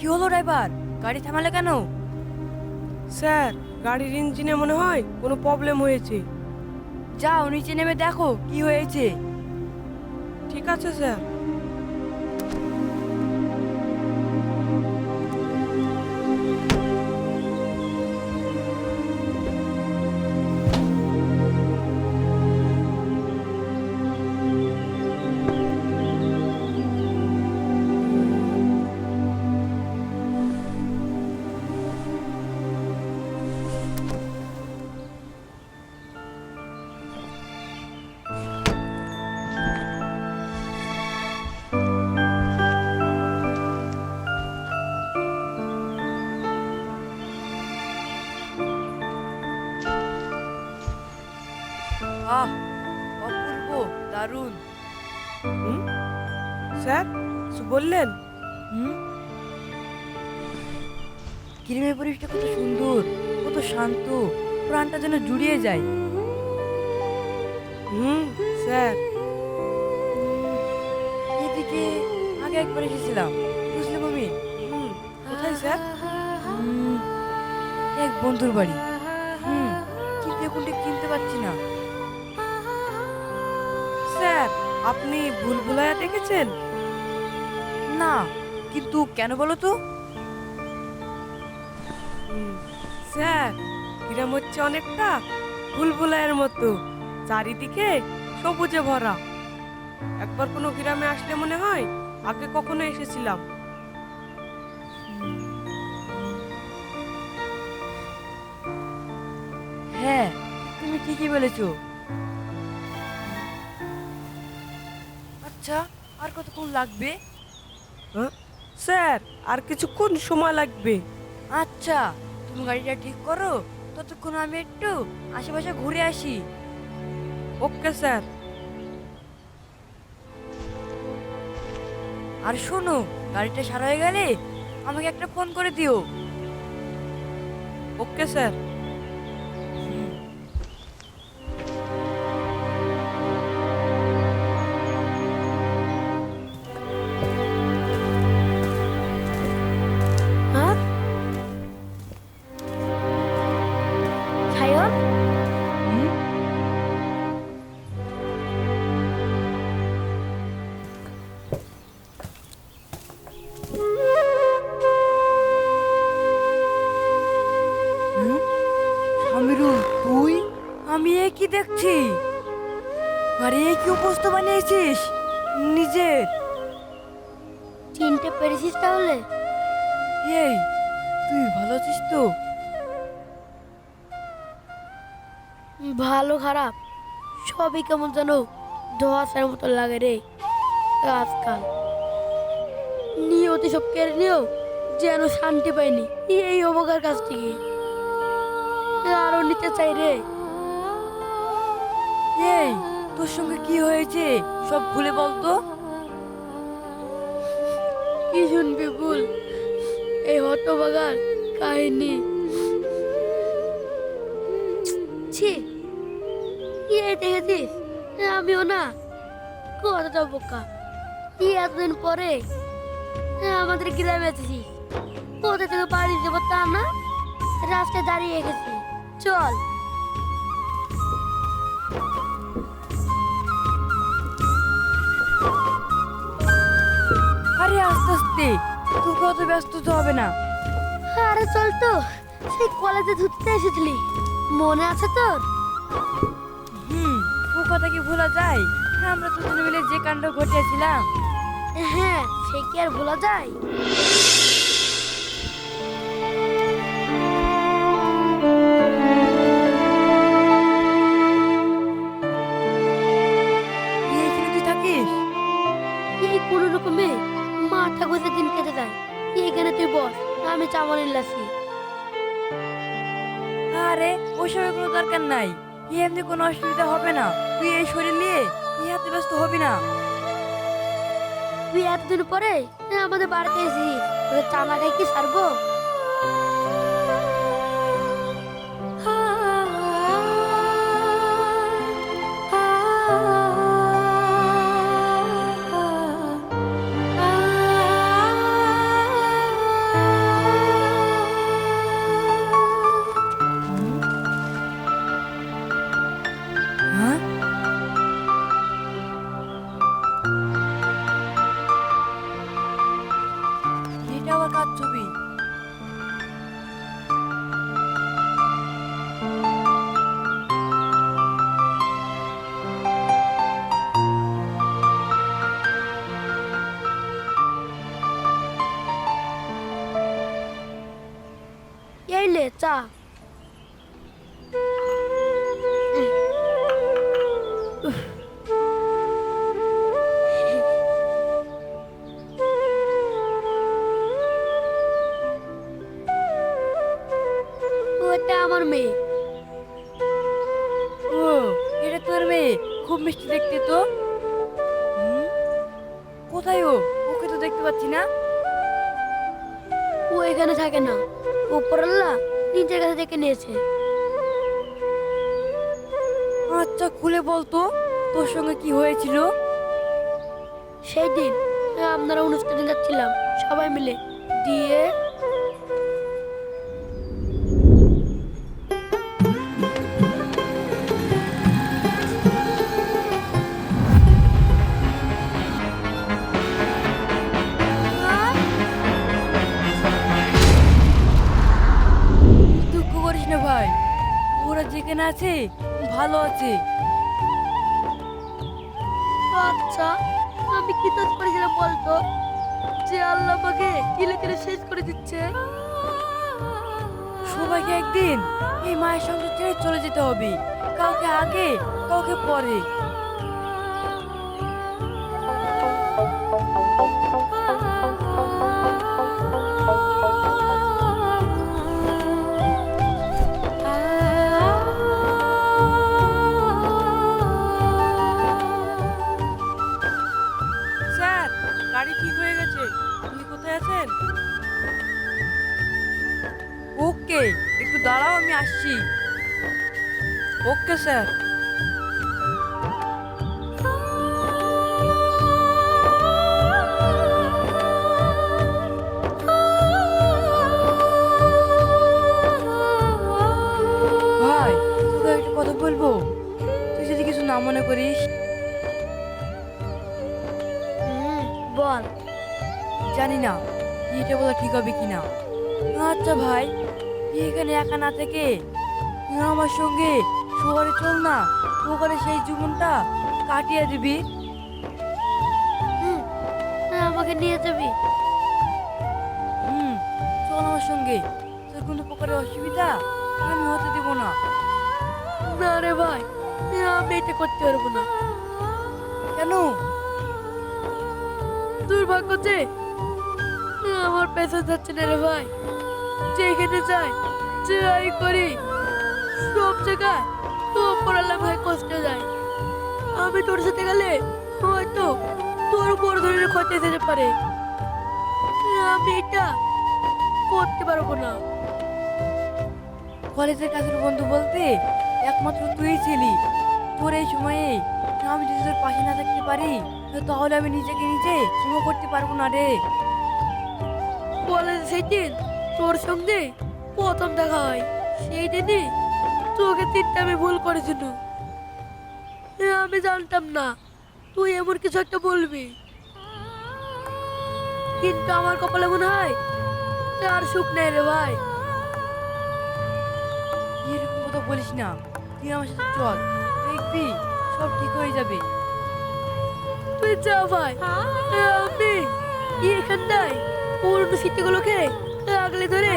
কি হলো ড্রাইভার? গাড়ি থামালে কেন? স্যার গাড়ির ইঞ্জিনে মনে হয় কোনো প্রবলেম হয়েছে। যাও নিচে নেমে দেখো কি হয়েছে। ঠিক আছে স্যার। দারুণ? স্যার, কিছু বললেন? হুম? পরিবেশটা কত সুন্দর, কত শান্ত, প্রাণটা যেন জুড়িয়ে যায়। হুম, স্যার। এদিকে আগে একবার এসেছিলাম বুঝলাম আমি হুম, কোথায় স্যার? এক বন্ধুর বাড়ি। হুম, কিন্তু কোনটা কিনতে পারছি না। স্যার, আপনি ভুলভুলাইয়া দেখেছেন? না, কিন্তু কেন বলো তো? স্যার গ্রাম হচ্ছে অনেকটা ভুলভুলাইয়ের মতো। চারিদিকে সবুজে ভরা। একবার কোনো গ্রামে আসলে মনে হয় আগে কখনো এসেছিলাম। হ্যাঁ তুমি ঠিকই বলেছ। আচ্ছা আর কতক্ষণ লাগবে? হ্যাঁ? স্যার আর কিছুক্ষণ সময় লাগবে। আচ্ছা তুমি গাড়িটা ঠিক করো ততক্ষণ আমি একটু আশেপাশে ঘুরে আসি। Okay sir. আর শোনো গাড়িটা সারা হয়ে গেলে আমাকে একটা ফোন করে দিও। Okay sir. বানিয়েছিস? নিজের। চিনতে পেরেছিস তাহলে? এই তুই ভালো আছিস তো? ভালো খারাপ। সবই কেমন যেন ধোয়াশার মতো লাগে রে আজকাল। নিয়তি সব কেড়ে নিয়েও যেন শান্তি পাইনি। এই অবকার কাছ থেকে। আরও নিতে চাই রে। এই তোর সঙ্গে কি হয়েছে? সব খুলে বলতো কি শুনবি ভুল এই হতবাগার কাহিনী। ছি, কি দেখেছিস? আমিও না। কতটা বোকা। কি এতদিন পরে? আমাদের গ্রামে এসেছি। কোথা থেকে বাড়ি যাব তা না? রাস্তায় দাঁড়িয়ে গেছি চল। আস্তে তোকে অত ব্যস্ত তো হবে না। আরে চল তো সেই কলেজে ধুতে এসেছিলি। মনে আছে তোর? হুম ও কথা কি ভোলা যায়? আমরা দুজনে মিলে যে কাণ্ড ঘটিয়েছিলাম। হ্যাঁ সে কি আর ভোলা যায়? ওসবের কোনো দরকার নাই। এমনি কোনো অসুবিধা হবে না। তুই এই শরীর নিয়ে ইহাতে ব্যস্ত হবি না। তুই এতদিন পরে আমাদের বাড়িতে এসেছিস। তোদের চানা কি সারবো এটা আবার কার ছবি এই খুব মিষ্টি দেখতে তো। কোথায় ও? ওকে তো দেখতে পাচ্ছি না। ও এখানে থাকে না। উপরাল্লা নিজের কাছে দেখে নিয়েছে। আচ্ছা খুলে বলতো তোর সঙ্গে কি হয়েছিল? সেই দিন আপনারা অনুষ্ঠানে যাচ্ছিলাম সবাই মিলে। দিয়ে না ভাই ওরা যেখানে আছে ভালো আছে। আচ্ছা আমি কি দোষ করেছিলাম বলতো? যে আল্লাহ আমাকে কিলে কিলে শেষ করে দিচ্ছে। সবাইকে একদিন এই মায়ের সঙ্গে ছেড়ে চলে যেতে হবে। কাউকে আগে কাউকে পরে। গাড়ি ঠিক হয়ে গেছে? আপনি কোথায় আছেন? ওকে, একটু দাঁড়াও, আমি আসছি। Okay, sir. ভাই, তোকে একটা কথা বলব? তুই যদি কিছু না মনে করিস জানি না এটা বলা ঠিক হবে কি না আচ্ছা ভাই এখানে একা না থেকে আমার সঙ্গে শহরে চল না ওখানে সেই জীবনটা কাটিয়ে দিবি। হুম, আমাকে নিয়ে যাবি। হুম চল আমার সঙ্গে তোর কোনো প্রকারের অসুবিধা আমি হতে দেব না। না রে ভাই আমি এটা করতে পারব না। কেন? দুর্ভাগ্য যে আমার পেছন যাচ্ছে না রে ভাই। যেখানে যাই যাই করি। সব জায়গায় তো পড়ালে ভাই কষ্ট যায় আমি তোর সাথে গেলে হয়তো তোর বড় ধরনের ক্ষতি যেতে পারে। আমি এটা করতে পারব না। কলেজের কাছের বন্ধু বলতে একমাত্র তুই ছিলি। তোর এই সময়ে আমি যদি তোর পাশে না থাকতে পারি, তাহলে আমি নিজেকে নিজে ক্ষমা করতে পারব না রে। কলেজে সেই দিন তোর সঙ্গে প্রথম দেখা হয়। সেই দিনই তোকে তিনটা আমি ভুল করেছিল। আমি জানতাম না। তুই এমন কিছু একটা বলবি। কিন্তু আমার কপালে মনে হয় তার সুখ নেই রে ভাই। এরকম কথা বলিস না। তুই আমার সাথে চল। দেখবি সব ঠিক হয়ে যাবে। তুই যা ভাই। আমি এখানটায় পুরনো স্মৃতিগুলোকে আগলে ধরে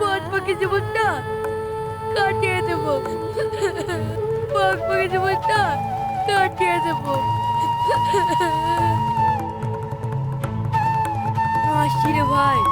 বাদ বাকি জীবনটা কাটিয়ে দেব। বাদ জীবনটা কাটিয়ে দেব। আসছি ভাই।